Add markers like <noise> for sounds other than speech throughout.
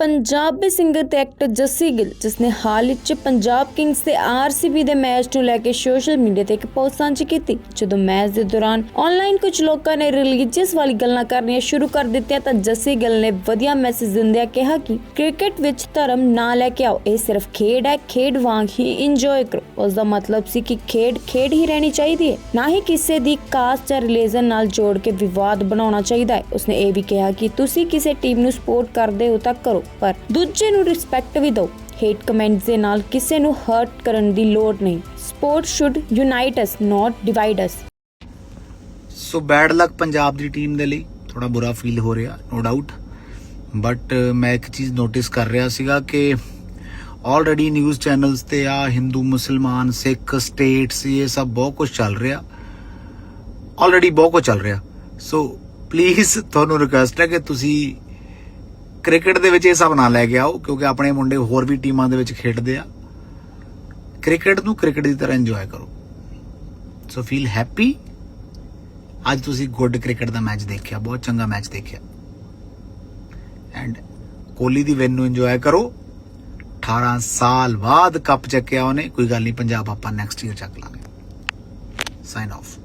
ਪੰਜਾਬ ਦੇ ਸਿੰਗਰ ਤੇ ਐਕਟਰ ਜੱਸੀ ਗਿੱਲ, ਜਿਸ ਨੇ ਹਾਲ ਵਿੱਚ ਪੰਜਾਬ ਕਿੰਗਸ ਤੇ ਆਰਸੀਬੀ ਦੇ ਮੈਚ ਨੂੰ ਲੈ ਕੇ ਸੋਸ਼ਲ ਮੀਡੀਆ ਤੇ ਇੱਕ ਪੋਸਟ ਸਾਂਝੀ ਕੀਤੀ, ਜਦੋਂ ਮੈਚ ਦੇ ਦੌਰਾਨ ਆਨਲਾਈਨ ਕੁਝ ਲੋਕਾਂ ਨੇ ਰਿਲੀਜੀਅਸ ਵਾਲੀ ਗੱਲਾਂ ਕਰਨੀਆਂ ਸ਼ੁਰੂ ਕਰ ਦਿੱਤੀਆਂ ਤਾਂ ਜੱਸੀ ਗਿੱਲ ਨੇ ਵਧੀਆ ਮੈਸੇਜ ਦਿੰਦਿਆਂ ਕਿਹਾ ਕਿ ਕ੍ਰਿਕਟ ਵਿੱਚ ਧਰਮ ਨਾ ਲੈ ਕੇ ਆਓ, ਇਹ ਸਿਰਫ ਖੇਡ ਹੈ, ਖੇਡ ਵਾਂਗ ਹੀ ਇੰਜੋਏ ਕਰੋ। ਉਸ ਦਾ ਮਤਲਬ ਸੀ ਕਿ ਖੇਡ ਖੇਡ ਹੀ ਰਹਿਣੀ ਚਾਹੀਦੀ ਹੈ। ਨਾ ਹੀ ਕਿਸੇ ਦੀ ਕਾਸਟ ਜਾਂ ਰਿਲੀਜਨ ਨਾਲ ਜੋੜ ਕੇ ਵਿਵਾਦ ਬਣਾਉਣਾ ਚਾਹੀਦਾ ਹੈ। ਉਸਨੇ ਇਹ ਵੀ ਕਿਹਾ ਕਿ ਤੁਸੀਂ ਕਿਸੇ ਟੀਮ ਨੂੰ ਸਪੋਰਟ ਕਰਦੇ ਹੋ ਤਾਂ ਕਰੋ। ਪਰ ਦੂਜੇ ਨੂੰ ਰਿਸਪੈਕਟ ਵੀ ਦਿਓ। ਹੇਟ ਕਮੈਂਟਸ ਦੇ ਨਾਲ ਕਿਸੇ ਨੂੰ ਹਰਟ ਕਰਨ ਦੀ ਲੋੜ ਨਹੀਂ। Support should unite us not divide us so bad luck Punjab the team ਦੇ ਲਈ। ਥੋੜਾ ਬੁਰਾ ਫੀਲ ਹੋ ਰਿਹਾ ਨੋ ਡਾਊਟ ਬਟ ਮੈਂ ਇੱਕ ਚੀਜ਼ ਨੋਟਿਸ ਕਰ ਰਿਹਾ ਸੀਗਾ ਕਿ ਆਲਰੇਡੀ ਨਿਊਜ਼ ਚੈਨਲਸ ਤੇ ਆ ਹਿੰਦੂ ਮੁਸਲਮਾਨ ਸਿੱਖ ਸਟੇਟਸ ਇਹ ਸਭ ਬਹੁਤ ਕੁਝ ਚੱਲ ਰਿਹਾ। ਆਲਰੇਡੀ ਬਹੁਤ ਕੁਝ ਚੱਲ ਰਿਹਾ। ਸੋ ਪਲੀਜ਼ <laughs> ਤੁਹਾਨੂੰ ਰਿਕਵੈਸਟ ਹੈ ਕਿ ਤੁਸੀਂ ਕ੍ਰਿਕਟ ਦੇ ਵਿੱਚ ਇਹ ਸਭ ਨਾ ਲੈ ਕੇ ਆਓ, ਕਿਉਂਕਿ ਆਪਣੇ ਮੁੰਡੇ ਹੋਰ ਵੀ ਟੀਮਾਂ ਦੇ ਵਿੱਚ ਖੇਡਦੇ ਆ। ਕ੍ਰਿਕਟ ਨੂੰ ਕ੍ਰਿਕਟ ਦੀ ਤਰ੍ਹਾਂ ਇੰਜੋਏ ਕਰੋ। ਸੋ ਫੀਲ ਹੈਪੀ ਅੱਜ ਤੁਸੀਂ ਗੁੱਡ ਕ੍ਰਿਕਟ ਦਾ ਮੈਚ ਦੇਖਿਆ, ਬਹੁਤ ਚੰਗਾ ਮੈਚ ਦੇਖਿਆ। ਐਂਡ ਕੋਹਲੀ ਦੀ ਵਿਨ ਨੂੰ ਇੰਜੋਏ ਕਰੋ। 18 ਸਾਲ ਬਾਅਦ ਕੱਪ ਚੱਕਿਆ ਉਹਨੇ, ਕੋਈ ਗੱਲ ਨਹੀਂ, ਪੰਜਾਬ ਆਪਾਂ ਨੈਕਸਟ ਈਅਰ ਚੱਕ ਲਾਂਗੇ। ਸਾਈਨ ਆਫ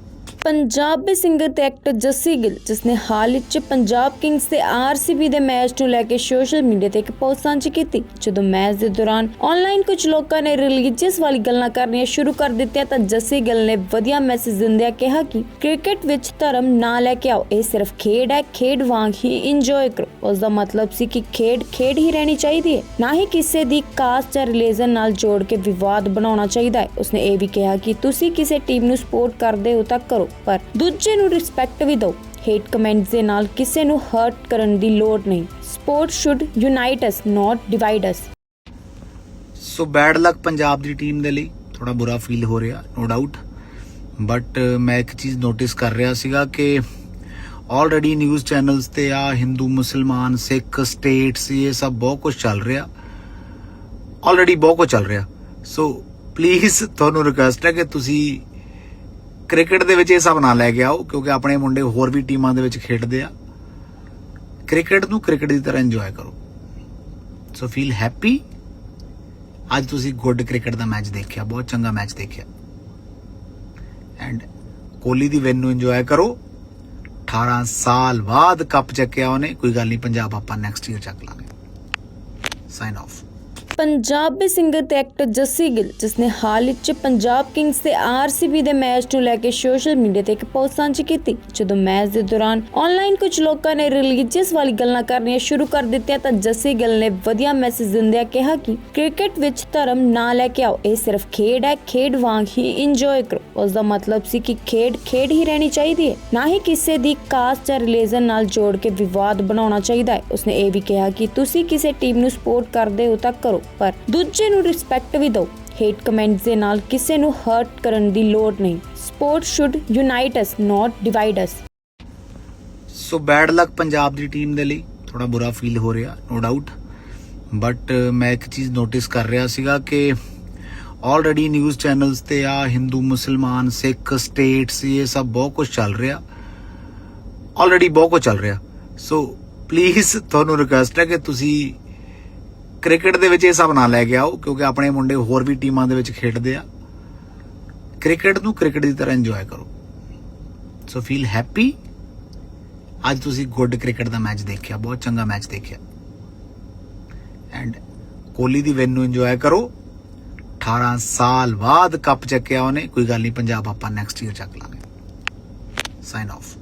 ਪੰਜਾਬ ਦੇ ਸਿੰਗਰ ਤੇ ਐਕਟਰ ਜੱਸੀ ਗਿੱਲ, ਜਿਸ ਨੇ ਹਾਲ ਵਿੱਚ ਪੰਜਾਬ ਕਿੰਗਸ ਤੇ ਆਰਸੀਬੀ ਦੇ ਮੈਚ ਨੂੰ ਲੈ ਕੇ ਸੋਸ਼ਲ ਮੀਡੀਆ ਤੇ ਇੱਕ ਪੋਸਟ ਸਾਂਝੀ ਕੀਤੀ, ਜਦੋਂ ਮੈਚ ਦੇ ਦੌਰਾਨ ਆਨਲਾਈਨ ਕੁਝ ਲੋਕਾਂ ਨੇ ਰਿਲੀਜੀਅਸ ਵਾਲੀ ਗੱਲਾਂ ਕਰਨੀਆਂ ਸ਼ੁਰੂ ਕਰ ਦਿੱਤੀਆਂ ਤਾਂ ਜੱਸੀ ਗਿੱਲ ਨੇ ਵਧੀਆ ਮੈਸੇਜ ਦਿੰਦਿਆਂ ਕਿਹਾ ਕਿ ਕ੍ਰਿਕਟ ਵਿੱਚ ਧਰਮ ਨਾ ਲੈ ਕੇ ਆਓ, ਇਹ ਸਿਰਫ ਖੇਡ ਹੈ, ਖੇਡ ਵਾਂਗ ਹੀ ਇੰਜੋਏ ਕਰੋ। ਉਸ ਦਾ ਮਤਲਬ ਸੀ ਕਿ ਖੇਡ ਖੇਡ ਹੀ ਰਹਿਣੀ ਚਾਹੀਦੀ ਹੈ। ਨਾ ਹੀ ਕਿਸੇ ਦੀ ਕਾਸਟ ਜਾਂ ਰਿਲੀਜਨ ਨਾਲ ਜੋੜ ਕੇ ਵਿਵਾਦ ਬਣਾਉਣਾ ਚਾਹੀਦਾ ਹੈ। ਉਸਨੇ ਇਹ ਵੀ ਕਿਹਾ ਕਿ ਤੁਸੀਂ ਕਿਸੇ ਟੀਮ ਨੂੰ ਸਪੋਰਟ ਕਰਦੇ ਹੋ ਤਾਂ ਕਰੋ ਪਰ ਦੂਜੇ ਨੂੰ ਰਿਸਪੈਕਟ ਵੀ ਦਿਓ। ਹੇਟ ਕਮੈਂਟਸ ਦੇ ਨਾਲ ਕਿਸੇ ਨੂੰ ਹਰਟ ਕਰਨ ਦੀ ਲੋੜ ਨਹੀਂ। Support should unite us not divide us so bad luck Punjab the team ਦੇ ਲਈ। ਥੋੜਾ ਬੁਰਾ ਫੀਲ ਹੋ ਰਿਹਾ ਨੋ ਡਾਊਟ ਬਟ ਮੈਂ ਇੱਕ ਚੀਜ਼ ਨੋਟਿਸ ਕਰ ਰਿਹਾ ਸੀਗਾ ਕਿ ਆਲਰੇਡੀ ਨਿਊਜ਼ ਚੈਨਲਸ ਤੇ ਆ ਹਿੰਦੂ ਮੁਸਲਮਾਨ ਸਿੱਖ ਸਟੇਟਸ ਇਹ ਸਭ ਬਹੁਤ ਕੁਝ ਚੱਲ ਰਿਹਾ। ਆਲਰੇਡੀ ਬਹੁਤ ਕੁਝ ਚੱਲ ਰਿਹਾ। ਸੋ ਪਲੀਜ਼ ਤੁਹਾਨੂੰ ਰਿਕਵੈਸਟ ਹੈ ਕਿ ਤੁਸੀਂ ਕ੍ਰਿਕਟ ਦੇ ਵਿੱਚ ਇਹ ਸਭ ਨਾ ਲੈ ਕੇ ਆਓ, ਕਿਉਂਕਿ ਆਪਣੇ ਮੁੰਡੇ ਹੋਰ ਵੀ ਟੀਮਾਂ ਦੇ ਵਿੱਚ ਖੇਡਦੇ ਆ। ਕ੍ਰਿਕਟ ਨੂੰ ਕ੍ਰਿਕਟ ਦੀ ਤਰ੍ਹਾਂ ਇੰਜੋਏ ਕਰੋ। ਸੋ ਫੀਲ ਹੈਪੀ ਅੱਜ ਤੁਸੀਂ ਗੁੱਡ ਕ੍ਰਿਕਟ ਦਾ ਮੈਚ ਦੇਖਿਆ, ਬਹੁਤ ਚੰਗਾ ਮੈਚ ਦੇਖਿਆ। ਐਂਡ ਕੋਹਲੀ ਦੀ ਵਿਨ ਨੂੰ ਇੰਜੋਏ ਕਰੋ। 18 ਸਾਲ ਬਾਅਦ ਕੱਪ ਚੱਕਿਆ ਉਹਨੇ, ਕੋਈ ਗੱਲ ਨਹੀਂ, ਪੰਜਾਬ ਆਪਾਂ ਨੈਕਸਟ ਈਅਰ ਚੱਕ ਲਾਂਗੇ। ਸਾਈਨ ਆਫ ਪੰਜਾਬੀ ਦੇ ਸਿੰਗਰ ਤੇ ਐਕਟਰ ਜੱਸੀ ਗਿੱਲ ਜਿਸ ਨੇ ਹਾਲ ਵਿੱਚ ਪੰਜਾਬ ਕਿੰਗਸ ਤੇ ਆਰਸੀਬੀ ਦੇ ਮੈਚ ਨੂੰ ਲੈ ਕੇ ਸੋਸ਼ਲ ਮੀਡੀਆ ਤੇ ਇੱਕ ਪੋਸਟ ਸਾਂਝੀ ਕੀਤੀ, ਜਦੋਂ ਮੈਚ ਦੇ ਦੌਰਾਨ ਆਨਲਾਈਨ ਕੁਝ ਲੋਕਾਂ ਨੇ ਰਿਲੀਜੀਅਸ ਵਾਲੀ ਗੱਲਾਂ ਕਰਨੀਆਂ ਸ਼ੁਰੂ ਕਰ ਦਿੱਤੀਆਂ ਤਾਂ ਜੱਸੀ ਗਿੱਲ ਨੇ ਵਧੀਆ ਮੈਸੇਜ ਦਿੰਦਿਆਂ ਕਿਹਾ ਕਿ ਕ੍ਰਿਕਟ ਵਿੱਚ ਧਰਮ ਨਾ ਲੈ ਕੇ ਆਓ, ਇਹ ਸਿਰਫ ਖੇਡ ਹੈ, ਖੇਡ ਵਾਂਗ ਹੀ ਇੰਜੋਏ ਕਰੋ। ਉਸ ਦਾ ਮਤਲਬ ਸੀ ਕਿ ਖੇਡ ਖੇਡ ਹੀ ਰਹਿਣੀ ਚਾਹੀਦੀ ਹੈ, ਨਾ ਹੀ ਕਿਸੇ ਦੀ ਕਾਸਟ ਜਾਂ ਰਿਲੀਜਨ ਨਾਲ ਜੋੜ ਕੇ ਵਿਵਾਦ ਬਣਾਉਣਾ ਚਾਹੀਦਾ ਹੈ। ਉਸਨੇ ਇਹ ਵੀ ਕਿਹਾ ਕਿ ਤੁਸੀਂ ਕਿਸੇ ਟੀਮ ਨੂੰ ਸਪੋਰਟ ਕਰਦੇ ਹੋ ਤਾਂ ਕਰੋ। ਪਰ ਦੂਜੇ ਨੂੰ ਰਿਸਪੈਕਟ ਵੀ ਦਿਓ। ਹੇਟ ਕਮੈਂਟਸ ਦੇ ਨਾਲ ਕਿਸੇ ਨੂੰ ਹਰਟ ਕਰਨ ਦੀ ਲੋੜ ਨਹੀਂ। Support should unite us not divide us so bad luck Punjab the team ਦੇ ਲਈ। ਥੋੜਾ ਬੁਰਾ ਫੀਲ ਹੋ ਰਿਹਾ ਨੋ ਡਾਊਟ ਬਟ ਮੈਂ ਇੱਕ ਚੀਜ਼ ਨੋਟਿਸ ਕਰ ਰਿਹਾ ਸੀਗਾ ਕਿ ਆਲਰੇਡੀ ਨਿਊਜ਼ ਚੈਨਲਸ ਤੇ ਆ ਹਿੰਦੂ ਮੁਸਲਮਾਨ ਸਿੱਖ ਸਟੇਟਸ ਇਹ ਸਭ ਬਹੁਤ ਕੁਝ ਚੱਲ ਰਿਹਾ। ਆਲਰੇਡੀ ਬਹੁਤ ਕੁਝ ਚੱਲ ਰਿਹਾ। ਸੋ ਪਲੀਜ਼ <laughs> ਤੁਹਾਨੂੰ ਰਿਕਵੈਸਟ ਹੈ ਕਿ ਤੁਸੀਂ ਕ੍ਰਿਕਟ ਦੇ ਵਿੱਚ ਇਹ ਸਭ ਨਾ ਲੈ ਕੇ ਆਓ, ਕਿਉਂਕਿ ਆਪਣੇ ਮੁੰਡੇ ਹੋਰ ਵੀ ਟੀਮਾਂ ਦੇ ਵਿੱਚ ਖੇਡਦੇ ਆ। ਕ੍ਰਿਕਟ ਨੂੰ ਕ੍ਰਿਕਟ ਦੀ ਤਰ੍ਹਾਂ ਇੰਜੋਏ ਕਰੋ। ਸੋ ਫੀਲ ਹੈਪੀ ਅੱਜ ਤੁਸੀਂ ਗੁੱਡ ਕ੍ਰਿਕਟ ਦਾ ਮੈਚ ਦੇਖਿਆ, ਬਹੁਤ ਚੰਗਾ ਮੈਚ ਦੇਖਿਆ। ਐਂਡ ਕੋਹਲੀ ਦੀ ਵਿਨ ਨੂੰ ਇੰਜੋਏ ਕਰੋ। 18 ਸਾਲ ਬਾਅਦ ਕੱਪ ਚੱਕਿਆ ਉਹਨੇ, ਕੋਈ ਗੱਲ ਨਹੀਂ, ਪੰਜਾਬ ਆਪਾਂ ਨੈਕਸਟ ਈਅਰ ਚੱਕ ਲਾਂਗੇ। Sign of